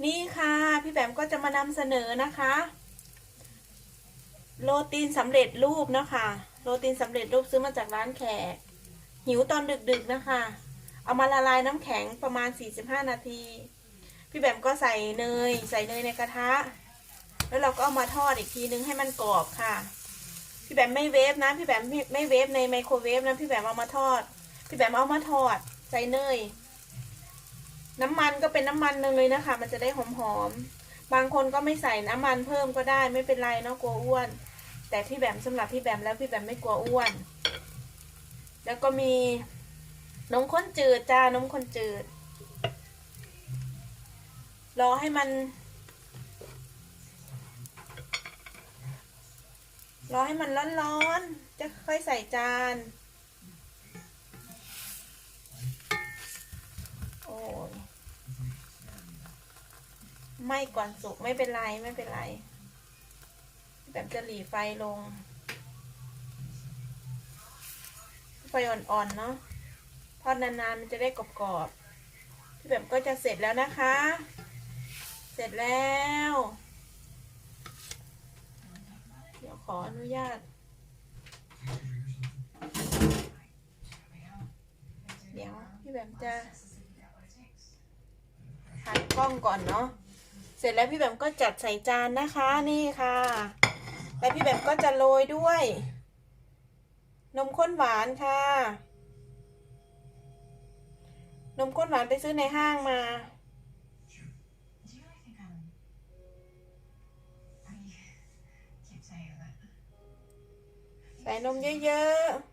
นี่ค่ะ พี่แบมก็จะมานำเสนอนะคะ โรตีนสำเร็จรูปนะคะ โรตีนสำเร็จรูปซื้อมาจากร้านแขก หิวตอนดึกๆนะคะ เอามาละลายน้ำแข็งประมาณ 45 นาที พี่แบมก็ใส่เนย ใส่เนยในกระทะ แล้วเราก็เอามาทอดอีกทีนึงให้มันกรอบค่ะ พี่แบมไม่เวฟนะ พี่แบมไม่ไม่เวฟในไมโครเวฟนะ พี่แบมเอามาทอด พี่แบมเอามาทอด ใส่เนย น้ำมันก็เป็นน้ำมันเนยนะคะ มันจะได้หอมๆ บางคนก็ไม่ใส่น้ำมันเพิ่มก็ได้ไม่เป็นไรเนาะกลัวอ้วน แต่พี่แบมสำหรับพี่แบมแล้วพี่แบมไม่กลัวอ้วน แล้วก็มีนมข้นจืดจ้านมข้นจืด รอให้มัน รอให้มันร้อนๆ จะค่อยใส่จาน โอ้ย ไม่ก่อนสุกไม่เป็นไรไม่เป็นไร แบบจะหลีไฟลง ไฟอ่อนๆเนาะทอดนานๆมันจะได้กรอบๆพี่แบบก็จะเสร็จแล้วนะคะ เสร็จแล้ว เดี๋ยวขออนุญาต เดี๋ยวพี่แบบจะหันกล้องก่อนเนาะ เสร็จแล้วพี่แบบก็จัดใส่จานนะคะนี่ค่ะ แล้วพี่แบบก็จะโรยด้วย นมข้นหวานค่ะ นมข้นหวานไปซื้อในห้างมา Do you really think I'm pretty keep saying that? ใส่นมเยอะ Like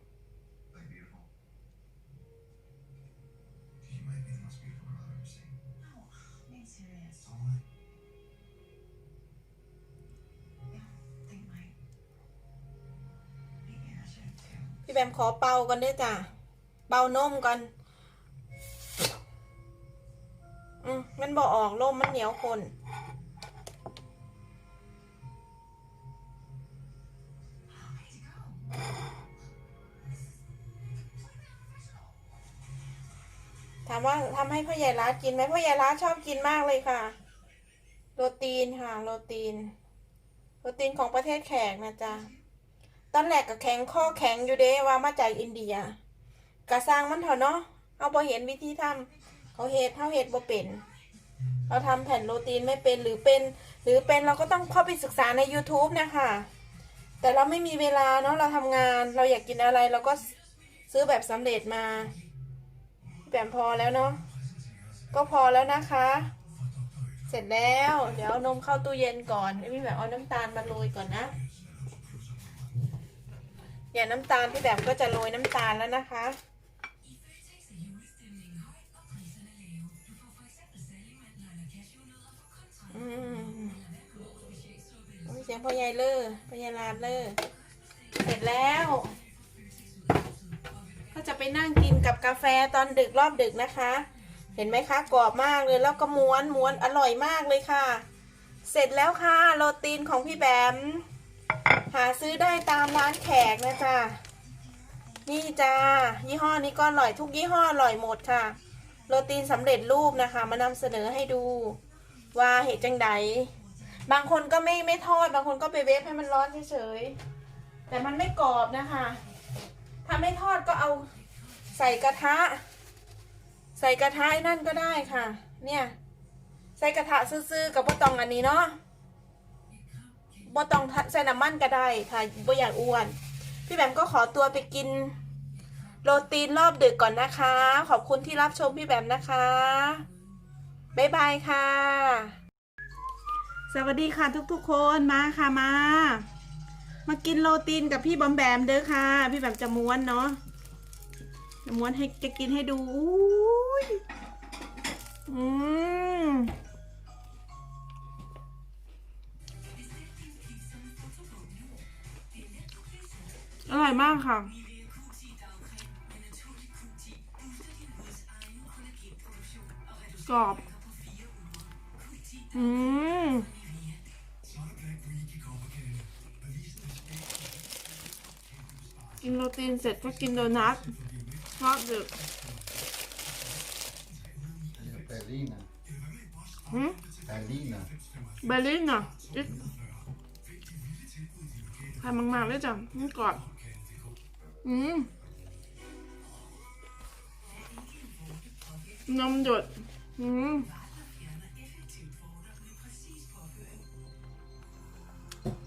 มขอเป่าก่อนด้วยจ้ะ เป่านมก่อน อืมมันบอกออกลมมันเหนียวคนถามว่าทำให้พ่อใหญ่ร้านกินไหมพ่อใหญ่ร้านชอบกินมากเลยค่ะ โรตีนค่ะ โรตีน โรตีนของประเทศแขกนะจ๊ะ ตอนแรกก็แข็งข้อแข็งอยู่เด้ว่ามาจากอินเดียกระสร้างมันเถอะเนาะเอาพอเห็นวิธีทำเขาเฮ็ดเขาเฮ็ดบ่เป็น เราทำแผ่นโรตีนไม่เป็นหรือเป็น หรือเป็นเราก็ต้องเข้าไปศึกษาใน YouTube นะคะแต่เราไม่มีเวลาเนาะเราทำงานเราอยากกินอะไรเราก็ซื้อแบบสำเร็จมาแบบพอแล้วเนาะก็พอแล้วนะคะ เสร็จแล้ว เดี๋ยวเอานมเข้าตู้เย็นก่อนพี่แบบเอาน้ำตาลมาโรยก่อนนะ เดี๋ยน้ำตาลพี่แบบก็จะโรยน้ำตาลแล้วนะคะ อืมโอ้ยเสียงพ่อใหญ่เลอพ่อใหญ่ลาดเลอเสร็จแล้ว ก็จะไปนั่งกินกับกาแฟตอนดึกรอบดึกนะคะ เห็นไหมคะกรอบมากเลยแล้วก็ม้วนม้วนอร่อยมากเลยค่ะ เสร็จแล้วค่ะ โรตีนของพี่แบม หาซื้อได้ตามร้านแขกนะจ๊ะนี่จ้ายี่ห้อนี้ก็อร่อยทุกยี่ห้ออร่อยหมดค่ะ โรตีนสำเร็จรูปนะคะ มานำเสนอให้ดู ว่าเหตุจังใดบางคนก็ไม่ไม่ทอด บางคนก็ไปเวฟให้มันร้อนเฉยๆแต่มันไม่กรอบนะคะถ้าไม่ทอดก็เอาใส่กระทะ ใส่กระทะนั่นก็ได้ค่ะ เนี่ย ใส่กระทะซื่อๆกับบ่ตองอันนี้เนาะ บ่ตองใส่น้ำมันก็ได้ค่ะบ่อยากอ้วน พี่แบมก็ขอตัวไปกินโรตีนรอบดึกก่อนนะคะ ขอบคุณที่รับชมพี่แบมนะคะ บ๊ายบายค่ะ สวัสดีค่ะทุกๆคนมาค่ะมา มากินโรตีนกับพี่บอมแบมเด้อค่ะ พี่แบมจะม้วนเนาะจะม้วนให้จะกินให้ดูอุ้ยอืม อร่อยมากค่ะ กรอบ อืมกินโรตีนเสร็จก็กินโดนัทรอบดึก Perrina. หืม It's a Berliner. เบลลินอะอิ๊กทำมากๆเลยจ้ะนี่กรอบ อืมนมหยด อืม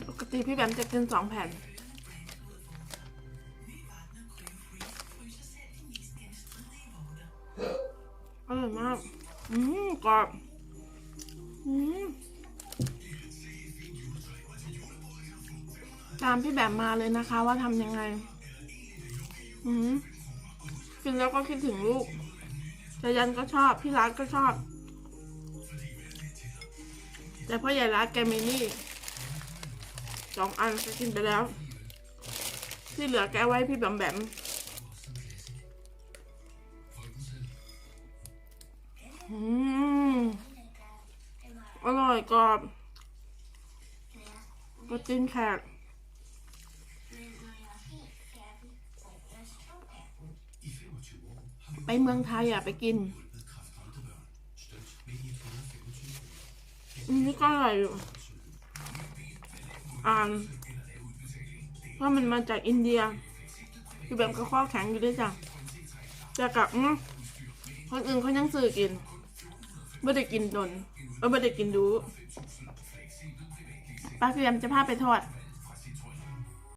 ปกติพี่แบมจะกินสองแผ่น อร่อยมาก อืมกรอบ อืมตามพี่แบมมาเลยนะคะว่าทำยังไง อืมกินแล้วก็คิดถึงลูกแต่ยันก็ชอบ พี่รัฐก็ชอบ แต่พ่อใหญ่รัฐแกมีนี่สองอันแกกินไปแล้ว ที่เหลือแกไว้พี่แบมแบมอืมอร่อยกรอบก็จิ้นแขก ไปเมืองไทยอะไปกินอันนี้ก็อร่อยอยู่อ่านว่ามันมาจากอินเดีย คือแบบก็ข้อแข็งอยู่ด้วยจ้ะแต่กับคนอื่นเขายังซื้อกินไม่ได้กินดนไม่ได้กินดูป้าพี่แอมจะพาไปทอด